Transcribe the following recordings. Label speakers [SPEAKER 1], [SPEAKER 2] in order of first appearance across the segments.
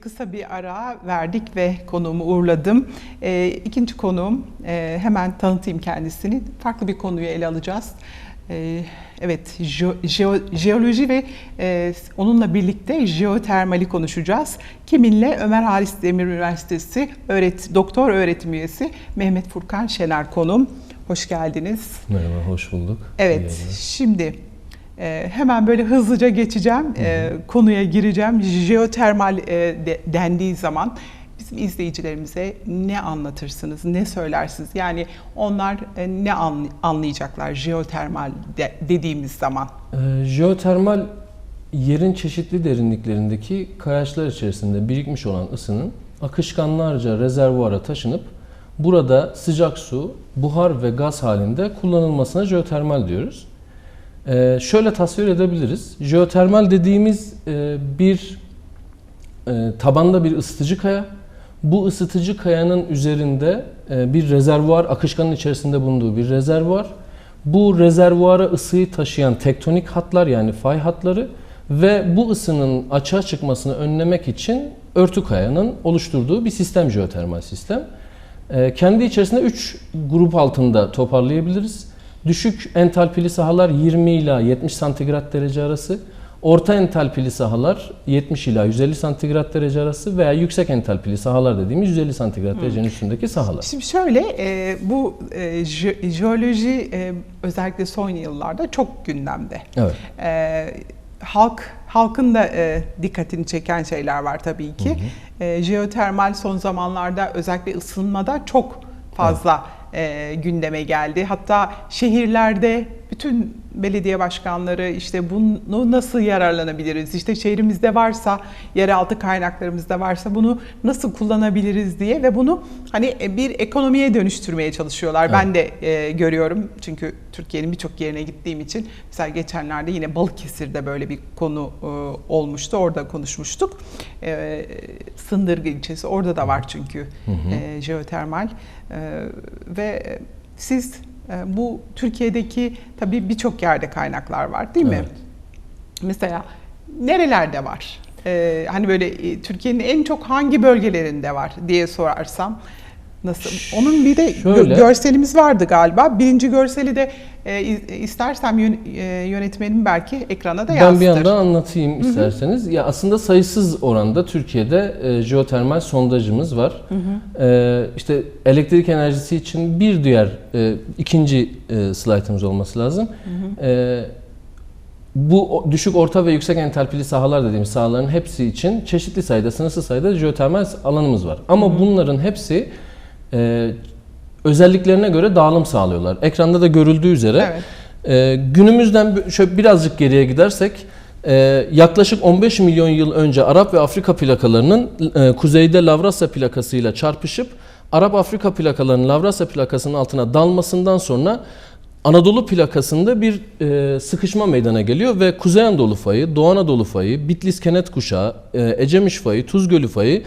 [SPEAKER 1] kısa bir ara verdik ve konuğumu uğurladım. E, ikinci konuğum, e, hemen tanıtayım kendisini. Farklı bir konuyu ele alacağız. E, evet, jeo- jeo- jeoloji ve e, onunla birlikte jeotermali konuşacağız. Kiminle? Ömer Halis Demir Üniversitesi öğret doktor öğretim üyesi Mehmet Furkan Şener konuğum. Hoş geldiniz.
[SPEAKER 2] Merhaba, hoş bulduk.
[SPEAKER 1] Evet, şimdi hemen böyle hızlıca geçeceğim, e, konuya gireceğim. Jeotermal e, de- dendiği zaman bizim izleyicilerimize ne anlatırsınız, ne söylersiniz? Yani onlar e, ne an- anlayacaklar jeotermal de- dediğimiz zaman?
[SPEAKER 2] Ee, jeotermal yerin çeşitli derinliklerindeki kayaçlar içerisinde birikmiş olan ısının akışkanlarca rezervuara taşınıp burada sıcak su, buhar ve gaz halinde kullanılmasına jeotermal diyoruz. Ee, şöyle tasvir edebiliriz. Jeotermal dediğimiz e, bir e, tabanda bir ısıtıcı kaya. Bu ısıtıcı kayanın üzerinde e, bir rezervuar, akışkanın içerisinde bulunduğu bir rezervuar. Bu rezervuara ısıyı taşıyan tektonik hatlar yani fay hatları ve bu ısının açığa çıkmasını önlemek için örtü kayanın oluşturduğu bir sistem jeotermal sistem. E, kendi içerisinde 3 grup altında toparlayabiliriz. Düşük entalpili sahalar 20 ila 70 santigrat derece arası. Orta entalpili sahalar 70 ila 150 santigrat derece arası veya yüksek entalpili sahalar dediğimiz 150 santigrat derecenin üstündeki sahalar.
[SPEAKER 1] Şimdi şöyle, e, bu e, je- jeoloji e, özellikle son yıllarda çok gündemde.
[SPEAKER 2] Evet.
[SPEAKER 1] E, halk halkın da e, dikkatini çeken şeyler var tabii ki. E, jeotermal son zamanlarda özellikle ısınmada çok fazla e, gündeme geldi. Hatta şehirlerde bütün belediye başkanları işte bunu nasıl yararlanabiliriz? İşte şehrimizde varsa, yeraltı kaynaklarımızda varsa bunu nasıl kullanabiliriz diye ve bunu hani e, bir ekonomiye dönüştürmeye çalışıyorlar. Ben de e, görüyorum çünkü Türkiye'nin birçok yerine gittiğim için mesela geçenlerde yine Balıkesir'de böyle bir konu e, olmuştu. Orada konuşmuştuk. E, Sındırgı ilçesi orada da var çünkü e, jeotermal E, ve siz bu Türkiye'deki tabii birçok yerde kaynaklar var değil mi?
[SPEAKER 2] Evet.
[SPEAKER 1] Mesela nerelerde var? E, hani böyle e, Türkiye'nin en çok hangi bölgelerinde var diye sorarsam nasıl? Onun bir de
[SPEAKER 2] Şöyle.
[SPEAKER 1] görselimiz vardı galiba. Birinci görseli de e, istersem yön- e, yönetmenim belki ekrana da yansıtır.
[SPEAKER 2] Ben bir yandan anlatayım isterseniz. Ya aslında sayısız oranda Türkiye'de e, jeotermal sondajımız var. E, işte elektrik enerjisi için bir diğer e, ikinci e, slaytımız olması lazım. E, bu düşük, orta ve yüksek entalpili sahalar dediğimiz sahaların hepsi için çeşitli sayıda, sınırsız sayıda jeotermal alanımız var. Ama bunların hepsi e, özelliklerine göre dağılım sağlıyorlar. Ekranda da görüldüğü üzere
[SPEAKER 1] Evet.
[SPEAKER 2] ee, günümüzden şöyle birazcık geriye gidersek e, yaklaşık 15 milyon yıl önce Arap ve Afrika plakalarının e, kuzeyde Lavrasya plakasıyla çarpışıp Arap-Afrika plakalarının Lavrasya plakasının altına dalmasından sonra Anadolu plakasında bir e, sıkışma meydana geliyor ve Kuzey Anadolu fayı, Doğu Anadolu fayı, Bitlis Kenet Kuşağı, e, Ecemiş fayı, Tuz Gölü fayı e,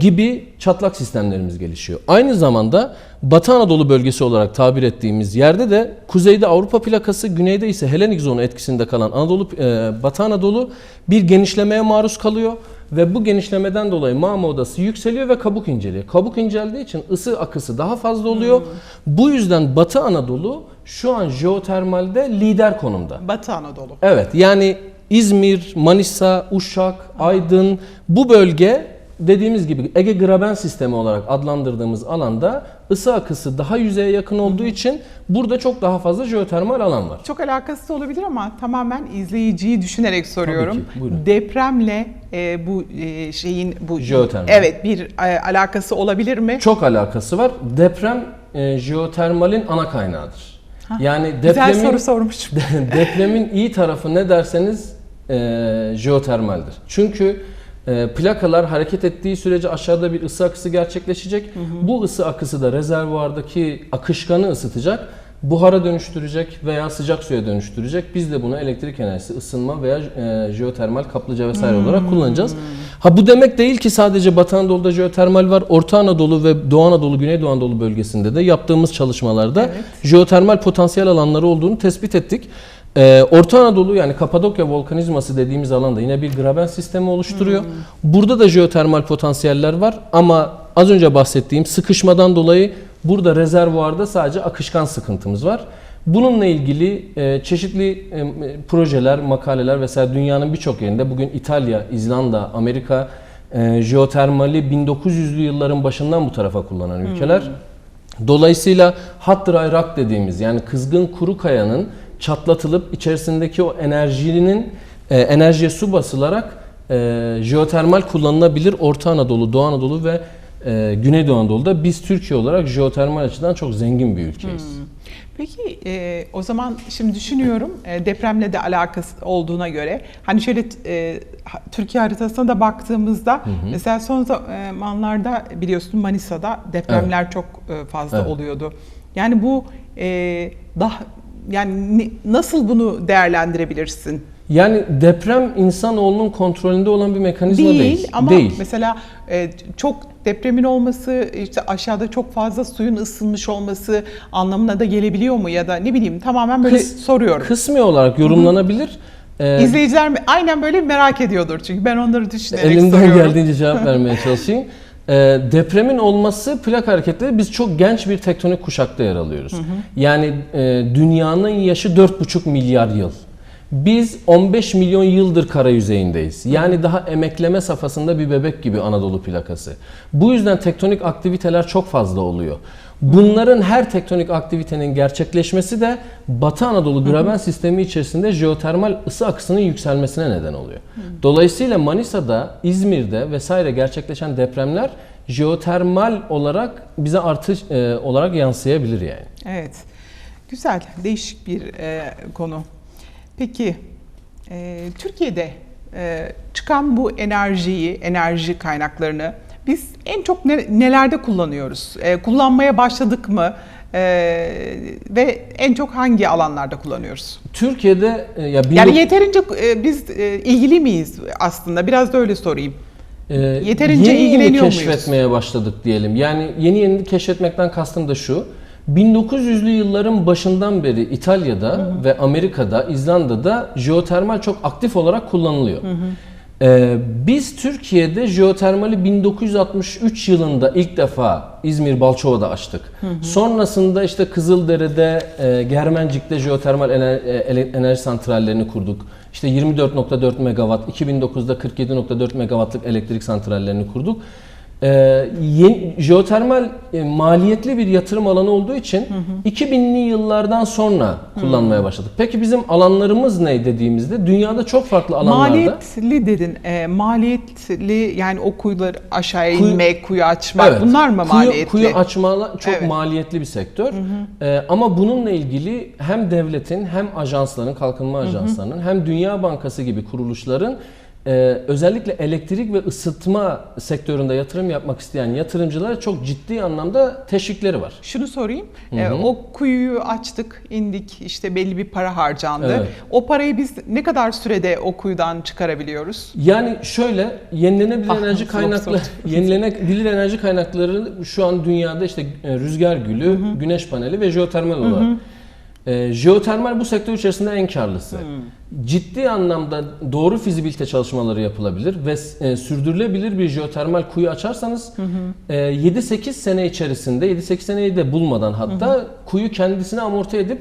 [SPEAKER 2] gibi çatlak sistemlerimiz gelişiyor. Aynı zamanda Batı Anadolu bölgesi olarak tabir ettiğimiz yerde de kuzeyde Avrupa plakası, güneyde ise Helenik zonu etkisinde kalan Anadolu e, Batı Anadolu bir genişlemeye maruz kalıyor ve bu genişlemeden dolayı mağma odası yükseliyor ve kabuk inceliyor. Kabuk inceldiği için ısı akısı daha fazla oluyor. Bu yüzden Batı Anadolu şu an jeotermalde lider konumda.
[SPEAKER 1] Batı Anadolu.
[SPEAKER 2] Evet yani İzmir, Manisa, Uşak, Aydın bu bölge dediğimiz gibi Ege Graben sistemi olarak adlandırdığımız alanda ısı akısı daha yüzeye yakın olduğu için burada çok daha fazla jeotermal alan var.
[SPEAKER 1] Çok alakası olabilir ama tamamen izleyiciyi düşünerek soruyorum.
[SPEAKER 2] ki, buyurun.
[SPEAKER 1] Depremle e, bu e, şeyin bu
[SPEAKER 2] Jeotermal.
[SPEAKER 1] Evet, bir e, alakası olabilir mi?
[SPEAKER 2] Çok alakası var. Deprem e, jeotermalin ana kaynağıdır. Yani
[SPEAKER 1] Güzel
[SPEAKER 2] depremin
[SPEAKER 1] soru sormuşum.
[SPEAKER 2] depremin iyi tarafı ne derseniz e, jeotermaldir. Çünkü e, plakalar hareket ettiği sürece aşağıda bir ısı akısı gerçekleşecek. Bu ısı akısı da rezervuardaki akışkanı ısıtacak. Buhara dönüştürecek veya sıcak suya dönüştürecek. Biz de bunu elektrik enerjisi, ısınma veya e, jeotermal kaplıca vesaire olarak kullanacağız. Ha bu demek değil ki sadece Batı Anadolu'da jeotermal var. Orta Anadolu ve Doğu Anadolu, Güneydoğu Anadolu bölgesinde de yaptığımız çalışmalarda
[SPEAKER 1] Evet.
[SPEAKER 2] jeotermal potansiyel alanları olduğunu tespit ettik. Ee, Orta Anadolu yani Kapadokya volkanizması dediğimiz alanda yine bir graben sistemi oluşturuyor. Burada da jeotermal potansiyeller var ama az önce bahsettiğim sıkışmadan dolayı burada rezervuarda sadece akışkan sıkıntımız var. Bununla ilgili e, çeşitli e, projeler, makaleler vesaire dünyanın birçok yerinde bugün İtalya, İzlanda, Amerika e, jeotermali 1900'lü yılların başından bu tarafa kullanan ülkeler. Dolayısıyla hot dry rock dediğimiz yani kızgın kuru kayanın çatlatılıp içerisindeki o enerjinin e, enerjiye su basılarak e, jeotermal kullanılabilir Orta Anadolu, Doğu Anadolu ve e, Güneydoğu Anadolu'da biz Türkiye olarak jeotermal açıdan çok zengin bir ülkeyiz.
[SPEAKER 1] Peki e, o zaman şimdi düşünüyorum e, depremle de alakası olduğuna göre hani şöyle e, Türkiye haritasına da baktığımızda mesela son zamanlarda biliyorsun Manisa'da depremler çok e, fazla
[SPEAKER 2] Evet.
[SPEAKER 1] oluyordu. Yani bu e, daha yani ne- nasıl bunu değerlendirebilirsin?
[SPEAKER 2] Yani deprem insanoğlunun kontrolünde olan bir mekanizma
[SPEAKER 1] Değil,
[SPEAKER 2] değil.
[SPEAKER 1] ama
[SPEAKER 2] değil.
[SPEAKER 1] mesela e, çok depremin olması işte aşağıda çok fazla suyun ısınmış olması anlamına da gelebiliyor mu ya da ne bileyim tamamen böyle
[SPEAKER 2] Kıs-
[SPEAKER 1] soruyorum.
[SPEAKER 2] Kısmi olarak yorumlanabilir. Ee,
[SPEAKER 1] İzleyiciler aynen böyle merak ediyordur çünkü ben onları düşünerek
[SPEAKER 2] Elimden
[SPEAKER 1] soruyorum.
[SPEAKER 2] geldiğince cevap vermeye çalışayım. Ee, depremin olması plak hareketleri biz çok genç bir tektonik kuşakta yer alıyoruz. Yani e, dünyanın yaşı 4,5 milyar yıl. Biz 15 milyon yıldır kara yüzeyindeyiz. Yani daha emekleme safhasında bir bebek gibi Anadolu plakası. Bu yüzden tektonik aktiviteler çok fazla oluyor. Bunların her tektonik aktivitenin gerçekleşmesi de Batı Anadolu graben sistemi içerisinde jeotermal ısı akısının yükselmesine neden oluyor. Dolayısıyla Manisa'da, İzmir'de vesaire gerçekleşen depremler jeotermal olarak bize artış e, olarak yansıyabilir yani.
[SPEAKER 1] Evet. Güzel, değişik bir e, konu. Peki, e, Türkiye'de e, çıkan bu enerjiyi, enerji kaynaklarını biz en çok ne- nelerde kullanıyoruz? E, kullanmaya başladık mı? E, ve en çok hangi alanlarda kullanıyoruz?
[SPEAKER 2] Türkiye'de e, ya
[SPEAKER 1] Yani
[SPEAKER 2] 19
[SPEAKER 1] yeterince e, biz e, ilgili miyiz aslında? Biraz da öyle sorayım.
[SPEAKER 2] Ee,
[SPEAKER 1] Yeterince
[SPEAKER 2] yeni yeni
[SPEAKER 1] ilgileniyor muyuz?
[SPEAKER 2] keşfetmeye başladık diyelim. Yani yeni yeni keşfetmekten kastım da şu. 1900'lü yılların başından beri İtalya'da ve Amerika'da, İzlanda'da jeotermal çok aktif olarak kullanılıyor. Ee, biz Türkiye'de jeotermali 1963 yılında ilk defa İzmir Balçova'da açtık. Sonrasında işte Kızıldere'de, e, Germencik'te jeotermal ener- e, enerji santrallerini kurduk. İşte 24.4 megawatt, 2009'da 47.4 megawattlık elektrik santrallerini kurduk. Ee, yeni, jeotermal e, maliyetli bir yatırım alanı olduğu için 2000'li yıllardan sonra kullanmaya başladık. Peki bizim alanlarımız ne dediğimizde dünyada çok farklı alanlarda
[SPEAKER 1] Maliyetli dedin. E, maliyetli yani o kuyuları aşağıya
[SPEAKER 2] Kuyu-
[SPEAKER 1] inmek, kuyu açmak
[SPEAKER 2] Evet.
[SPEAKER 1] bunlar mı
[SPEAKER 2] Kuyu-
[SPEAKER 1] maliyetli?
[SPEAKER 2] Kuyu açma çok
[SPEAKER 1] Evet.
[SPEAKER 2] maliyetli bir sektör. Ee, ama bununla ilgili hem devletin hem ajansların, kalkınma ajanslarının hem Dünya Bankası gibi kuruluşların e, özellikle elektrik ve ısıtma sektöründe yatırım yapmak isteyen yatırımcılara çok ciddi anlamda teşvikleri var.
[SPEAKER 1] Şunu sorayım. E, o kuyuyu açtık, indik, işte belli bir para harcandı.
[SPEAKER 2] Evet.
[SPEAKER 1] O parayı biz ne kadar sürede o kuyudan çıkarabiliyoruz?
[SPEAKER 2] Yani şöyle yenilenebilir
[SPEAKER 1] Ah,
[SPEAKER 2] enerji kaynakları yenilenebilir enerji kaynakları şu an dünyada işte e, rüzgar gülü, güneş paneli ve jeotermal olarak. E, jeotermal bu sektör içerisinde en karlısı. Ciddi anlamda doğru fizibilite çalışmaları yapılabilir ve e, sürdürülebilir bir jeotermal kuyu açarsanız e, 7-8 sene içerisinde 7-8 seneyi de bulmadan hatta kuyu kendisini amorti edip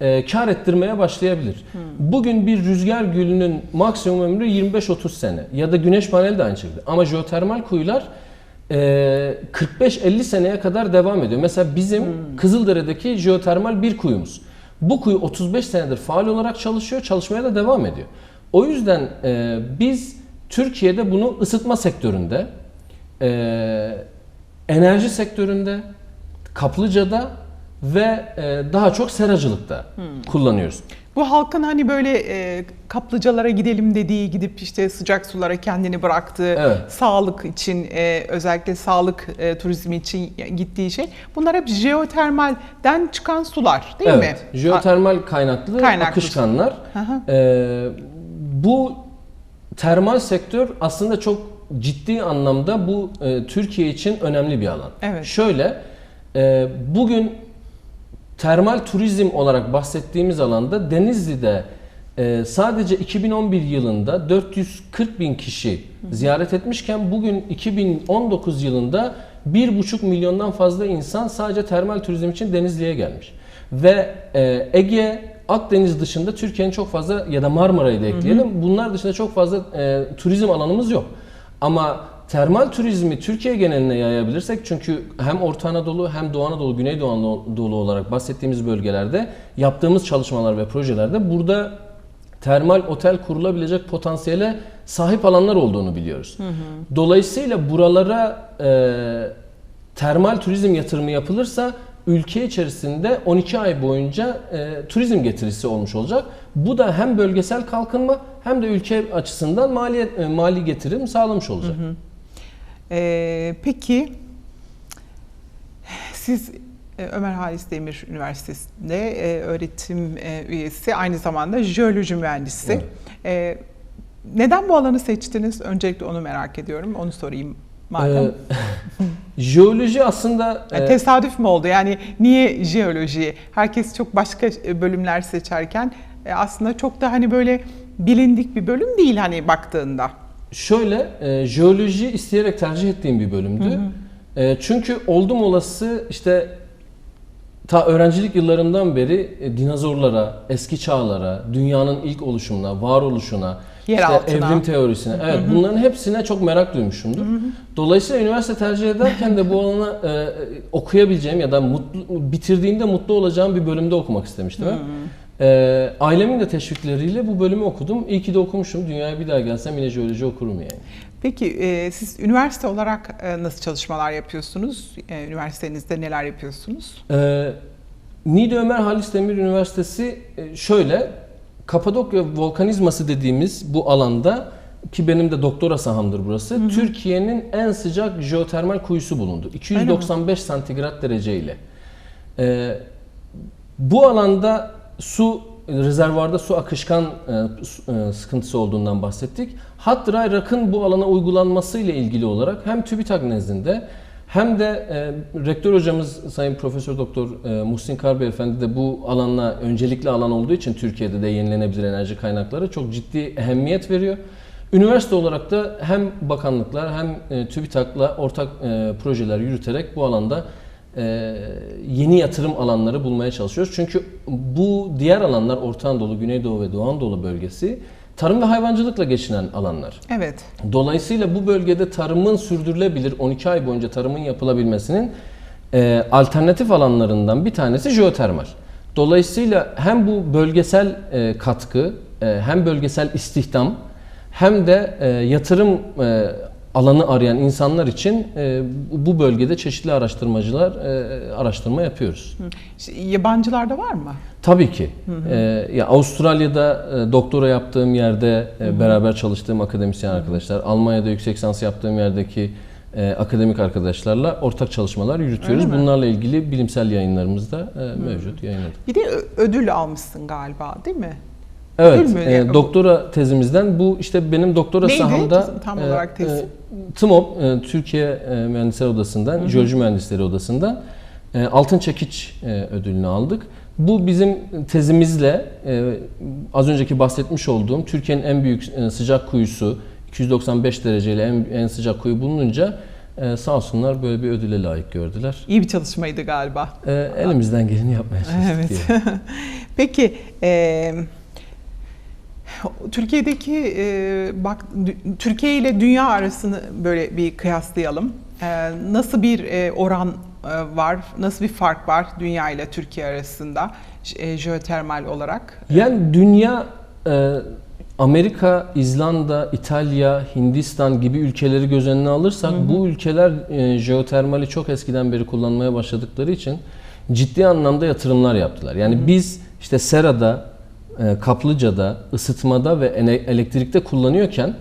[SPEAKER 2] e, kar ettirmeye başlayabilir. Bugün bir rüzgar gülünün maksimum ömrü 25-30 sene ya da güneş paneli de aynı şekilde. Ama jeotermal kuyular e, 45-50 seneye kadar devam ediyor. Mesela bizim Kızıldere'deki jeotermal bir kuyumuz. Bu kuyu 35 senedir faal olarak çalışıyor, çalışmaya da devam ediyor. O yüzden e, biz Türkiye'de bunu ısıtma sektöründe, e, enerji sektöründe, kaplıcada ve e, daha çok seracılıkta kullanıyoruz.
[SPEAKER 1] Bu halkın hani böyle e, kaplıcalara gidelim dediği, gidip işte sıcak sulara kendini bıraktığı,
[SPEAKER 2] Evet.
[SPEAKER 1] sağlık için, e, özellikle sağlık e, turizmi için gittiği şey. Bunlar hep jeotermalden çıkan sular değil mi?
[SPEAKER 2] evet, jeotermal kaynaklı,
[SPEAKER 1] Kaynaklı.
[SPEAKER 2] akışkanlar. Ee, bu termal sektör aslında çok ciddi anlamda bu e, Türkiye için önemli bir alan.
[SPEAKER 1] Evet.
[SPEAKER 2] Şöyle, e, bugün termal turizm olarak bahsettiğimiz alanda Denizli'de e, sadece 2011 yılında 440 bin kişi ziyaret etmişken bugün 2019 yılında 1,5 milyondan fazla insan sadece termal turizm için Denizli'ye gelmiş. Ve e, Ege, Akdeniz dışında Türkiye'nin çok fazla ya da Marmara'yı da ekleyelim. Bunlar dışında çok fazla e, turizm alanımız yok. Ama termal turizmi Türkiye geneline yayabilirsek çünkü hem Orta Anadolu hem Doğu Anadolu, Güneydoğu Anadolu olarak bahsettiğimiz bölgelerde yaptığımız çalışmalar ve projelerde burada termal otel kurulabilecek potansiyele sahip alanlar olduğunu biliyoruz. Dolayısıyla buralara e, termal turizm yatırımı yapılırsa ülke içerisinde 12 ay boyunca e, turizm getirisi olmuş olacak. Bu da hem bölgesel kalkınma hem de ülke açısından maliyet, e, mali getirim sağlamış olacak.
[SPEAKER 1] Ee, peki siz e, Ömer Halis Demir Üniversitesi'nde e, öğretim e, üyesi, aynı zamanda jeoloji mühendisi.
[SPEAKER 2] Evet.
[SPEAKER 1] E, neden bu alanı seçtiniz? Öncelikle onu merak ediyorum. Onu sorayım madem.
[SPEAKER 2] Ee, jeoloji aslında
[SPEAKER 1] Yani
[SPEAKER 2] e,
[SPEAKER 1] tesadüf mü oldu? Yani niye jeoloji? Herkes çok başka e, bölümler seçerken e, aslında çok da hani böyle bilindik bir bölüm değil hani baktığında.
[SPEAKER 2] Şöyle, e, jeoloji isteyerek tercih ettiğim bir bölümdü. E, çünkü oldum olası işte ta öğrencilik yıllarımdan beri e, dinozorlara, eski çağlara, dünyanın ilk oluşumuna, varoluşuna,
[SPEAKER 1] Yer
[SPEAKER 2] işte
[SPEAKER 1] altına.
[SPEAKER 2] evrim teorisine, evet bunların hepsine çok merak duymuşumdur. Dolayısıyla üniversite tercih ederken de bu alana e, okuyabileceğim ya da mutlu, bitirdiğimde mutlu olacağım bir bölümde okumak istemiştim. hep. E, ailemin de teşvikleriyle bu bölümü okudum. İyi ki de okumuşum. Dünyaya bir daha gelsem yine jeoloji okurum yani.
[SPEAKER 1] Peki e, siz üniversite olarak e, nasıl çalışmalar yapıyorsunuz? E, üniversitenizde neler yapıyorsunuz?
[SPEAKER 2] Ee, Niğde Ömer Halis Demir Üniversitesi e, şöyle, Kapadokya volkanizması dediğimiz bu alanda ki benim de doktora sahamdır burası. Türkiye'nin en sıcak jeotermal kuyusu bulundu. 295 santigrat dereceyle. Ee, bu alanda su rezervuarda su akışkan e, e, sıkıntısı olduğundan bahsettik. Hattray Rak'ın bu alana uygulanması ile ilgili olarak hem TÜBİTAK nezdinde hem de e, rektör hocamız Sayın Profesör Doktor e, Muhsin Karbey Efendi de bu alanla öncelikli alan olduğu için Türkiye'de de yenilenebilir enerji kaynakları çok ciddi ehemmiyet veriyor. Üniversite olarak da hem bakanlıklar hem e, TÜBİTAK'la ortak e, projeler yürüterek bu alanda e, yeni yatırım alanları bulmaya çalışıyoruz. Çünkü bu diğer alanlar Orta Anadolu, Güneydoğu ve Doğu Anadolu bölgesi tarım ve hayvancılıkla geçinen alanlar.
[SPEAKER 1] Evet.
[SPEAKER 2] Dolayısıyla bu bölgede tarımın sürdürülebilir 12 ay boyunca tarımın yapılabilmesinin e, alternatif alanlarından bir tanesi jeotermal. Dolayısıyla hem bu bölgesel e, katkı e, hem bölgesel istihdam hem de e, yatırım e, alanı arayan insanlar için e, bu bölgede çeşitli araştırmacılar e, araştırma yapıyoruz.
[SPEAKER 1] Hı. İşte Yabancılar da var mı?
[SPEAKER 2] Tabii ki. Ee, ya Avustralya'da e, doktora yaptığım yerde e, beraber çalıştığım akademisyen arkadaşlar, Almanya'da yüksek lisans yaptığım yerdeki e, akademik arkadaşlarla ortak çalışmalar yürütüyoruz. Bunlarla ilgili bilimsel yayınlarımız da e, mevcut, yayınladık.
[SPEAKER 1] Bir de ödül almışsın galiba değil mi?
[SPEAKER 2] Evet, e,
[SPEAKER 1] Yani bu-
[SPEAKER 2] doktora tezimizden bu işte benim doktora
[SPEAKER 1] Neydi
[SPEAKER 2] sahamda
[SPEAKER 1] tam
[SPEAKER 2] e,
[SPEAKER 1] olarak tezi?
[SPEAKER 2] e, TMOB, e, Türkiye e, Mühendisler Odası'ndan, Jeoloji Mühendisleri Odası'ndan e, Altın Çekiç e, ödülünü aldık. Bu bizim tezimizle e, az önceki bahsetmiş olduğum Türkiye'nin en büyük e, sıcak kuyusu 295 dereceyle en, en sıcak kuyu bulununca e, sağ olsunlar böyle bir ödüle layık gördüler.
[SPEAKER 1] İyi bir çalışmaydı galiba.
[SPEAKER 2] E, elimizden geleni yapmaya çalıştık
[SPEAKER 1] Evet. Peki e, Türkiye'deki e, bak Türkiye ile dünya arasını böyle bir kıyaslayalım. E, nasıl bir e, oran e, var? Nasıl bir fark var dünya ile Türkiye arasında e, jeotermal olarak?
[SPEAKER 2] Yani dünya e, Amerika, İzlanda, İtalya, Hindistan gibi ülkeleri göz önüne alırsak bu ülkeler e, jeotermali çok eskiden beri kullanmaya başladıkları için ciddi anlamda yatırımlar yaptılar. Yani biz işte Sera'da, e, Kaplıca'da, ısıtmada ve elektrikte kullanıyorken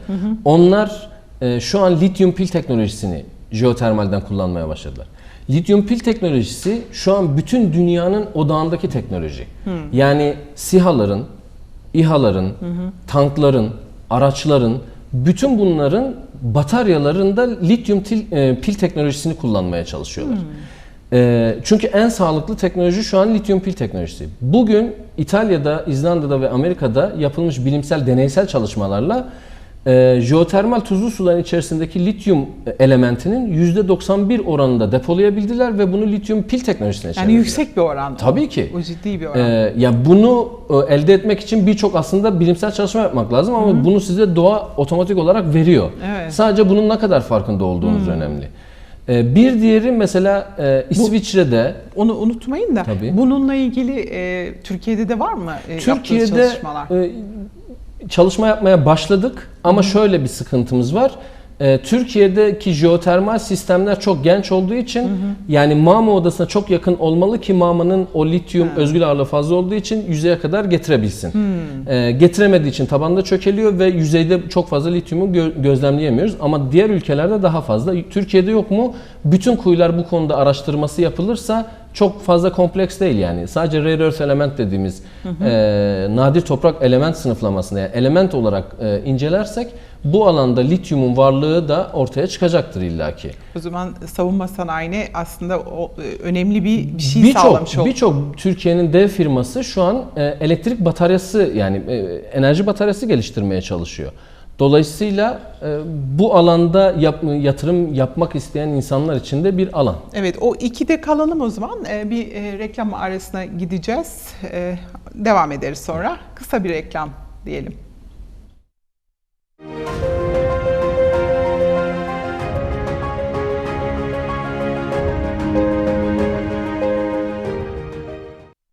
[SPEAKER 2] onlar e, şu an lityum pil teknolojisini jeotermalden kullanmaya başladılar. Lityum pil teknolojisi şu an bütün dünyanın odağındaki teknoloji. Yani SİHA'ların, İHA'ların, tankların, araçların, bütün bunların bataryalarında lityum e, pil teknolojisini kullanmaya çalışıyorlar. Ee, çünkü en sağlıklı teknoloji şu an lityum pil teknolojisi. Bugün İtalya'da, İzlanda'da ve Amerika'da yapılmış bilimsel deneysel çalışmalarla e, jeotermal tuzlu suların içerisindeki lityum elementinin %91 oranında depolayabildiler ve bunu lityum pil teknolojisine
[SPEAKER 1] Yani
[SPEAKER 2] çevirdiler.
[SPEAKER 1] yüksek bir oran.
[SPEAKER 2] Tabii ki.
[SPEAKER 1] O ciddi bir oran.
[SPEAKER 2] Ee, ya bunu e, elde etmek için birçok aslında bilimsel çalışma yapmak lazım ama bunu size doğa otomatik olarak veriyor.
[SPEAKER 1] Evet.
[SPEAKER 2] Sadece bunun ne kadar farkında olduğunuz önemli. Ee, bir diğeri mesela e, İsviçre'de
[SPEAKER 1] Onu unutmayın da
[SPEAKER 2] Tabii.
[SPEAKER 1] bununla ilgili e, Türkiye'de de var mı e,
[SPEAKER 2] Türkiye'de
[SPEAKER 1] çalışmalar?
[SPEAKER 2] e, çalışma yapmaya başladık ama şöyle bir sıkıntımız var. E, Türkiye'deki jeotermal sistemler çok genç olduğu için yani mama odasına çok yakın olmalı ki mamanın o lityum özgül ağırlığı fazla olduğu için yüzeye kadar getirebilsin. E, getiremediği için tabanda çökeliyor ve yüzeyde çok fazla lityumu gö- gözlemleyemiyoruz ama diğer ülkelerde daha fazla. Türkiye'de yok mu? Bütün kuyular bu konuda araştırması yapılırsa çok fazla kompleks değil yani. Sadece rare earth element dediğimiz e, nadir toprak element sınıflamasında yani element olarak e, incelersek bu alanda lityumun varlığı da ortaya çıkacaktır illaki.
[SPEAKER 1] O zaman savunma sanayine aslında o, e, önemli bir, bir şey sağlamış
[SPEAKER 2] Birçok
[SPEAKER 1] oldu.
[SPEAKER 2] birçok Türkiye'nin dev firması şu an e, elektrik bataryası yani e, enerji bataryası geliştirmeye çalışıyor. Dolayısıyla e, bu alanda yap- yatırım yapmak isteyen insanlar için de bir alan.
[SPEAKER 1] Evet o ikide kalalım o zaman. E, bir e, reklam arasına gideceğiz. Devam ederiz sonra. Kısa bir reklam diyelim.